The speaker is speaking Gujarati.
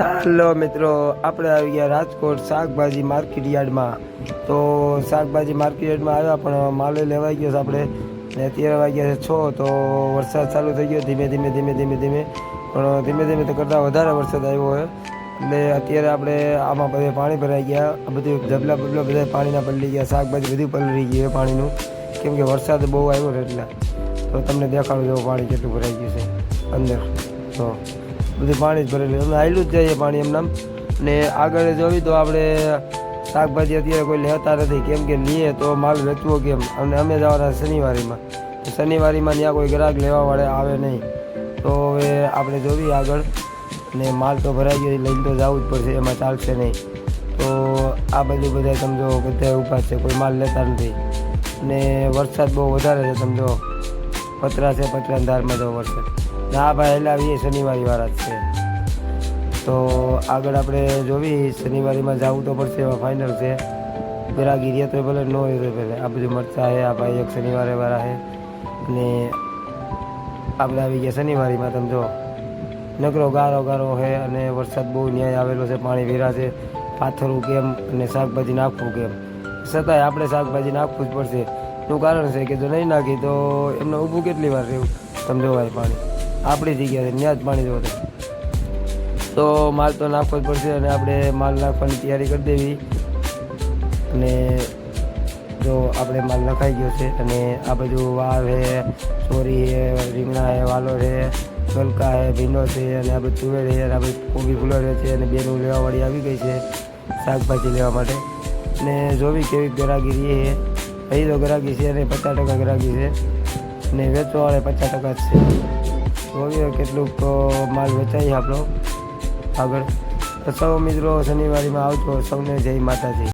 ચાલો મિત્રો આપણે આવી ગયા રાજકોટ શાકભાજી માર્કેટ યાર્ડમાં. તો શાકભાજી માર્કેટ યાર્ડમાં આવ્યા, પણ માલ લેવાઈ ગયો છે આપણે. ને અત્યારે વાગ્યા છે છ, તો વરસાદ ચાલુ થઈ ગયો ધીમે ધીમે ધીમે ધીમે ધીમે. પણ ધીમે ધીમે તો કરતાં વધારે વરસાદ આવ્યો હોય. એટલે અત્યારે આપણે આમાં બધે પાણી ભરાઈ ગયા. આ બધું જબલા બબલા બધા પાણીના પલળી ગયા. શાકભાજી બધું પલળી ગયું પાણીનું. કેમ કે વરસાદ બહુ આવ્યો એટલે. તો તમને દેખાડું જેવું પાણી કેટલું ભરાઈ ગયું છે અંદર. તો બધું પાણી જ ભરેલું અમે આવેલું જ જઈએ પાણી એમનામ. ને આગળ જોવી તો આપણે શાકભાજી અત્યારે કોઈ લેતા નથી. કેમ કે લઈએ તો માલ વેચવો કેમ? અને અમે જવાના શનિવારીમાં. શનિવારીમાં ત્યાં કોઈ ગ્રાહક લેવાવાળા આવે નહીં. તો હવે આપણે જોવી આગળ. ને માલ તો ભરાઈ ગયો, લઈને તો જવું જ પડશે, એમાં ચાલશે નહીં. તો આ બધું બધા સમજો બધા ઊભા છે, કોઈ માલ લેતા નથી. ને વરસાદ બહુ વધારે છે સમજો પતરા છે, પતરા ધારમાં જો વરસાદ. ને ભાઈ ભાઈ હલાવીએ શનિવારી વાળા જ છે. તો આગળ આપણે જોવી, શનિવારીમાં જવું તો પડશે એવા ફાઇનલ છે. ગ્રાહકી ગીરીએ તો ભલે, ન હોય આ બધું મરચા છે આ ભાઈ એક શનિવારે વાળા છે અને આપણે આવી ગયા શનિવારીમાં, તમે જો નકરો ગારો ગારો છે અને વરસાદ બહુ ન્યાય આવેલો છે, પાણી વેરા છે. પાથરવું કેમ અને શાકભાજી નાખવું કેમ? છતાંય આપણે શાકભાજી નાખવું જ પડશે. એનું કારણ છે કે જો નહીં નાખી તો એમને ઊભું કેટલી વાર રહેવું? તમે જોવાય પાણી. આપણી જગ્યા છે, ત્યાં જ પાણી જોવે તો માલ તો નાખવો જ પડશે અને આપણે માલ નાખવાની તૈયારી કરી દેવી. અને જો આપણે માલ નખાઈ ગયો છે અને આ બધું વાવ છે ચોરી છે, રીંગણા છે, વાલો છે, ગલકા છે, ભીંડો છે અને આ બધું તુવેર છે અને આ બધું કોબી ફુલર છે અને બેનું લેવાવાળી આવી ગઈ છે શાકભાજી લેવા માટે. ને જોવી કેવી ગ્રાહકી રહી છે. અહીં તો ગ્રાહકી છે અને પચાસ ટકા ગ્રાહકી છે. ને વેચવાવાળે પચાસ ટકા જ છે. જોવી કેટલુંક માલ વેચાય આપણો આગળ. તો સૌ મિત્રો શનિવારીમાં આવજો. સૌને જય માતાજી.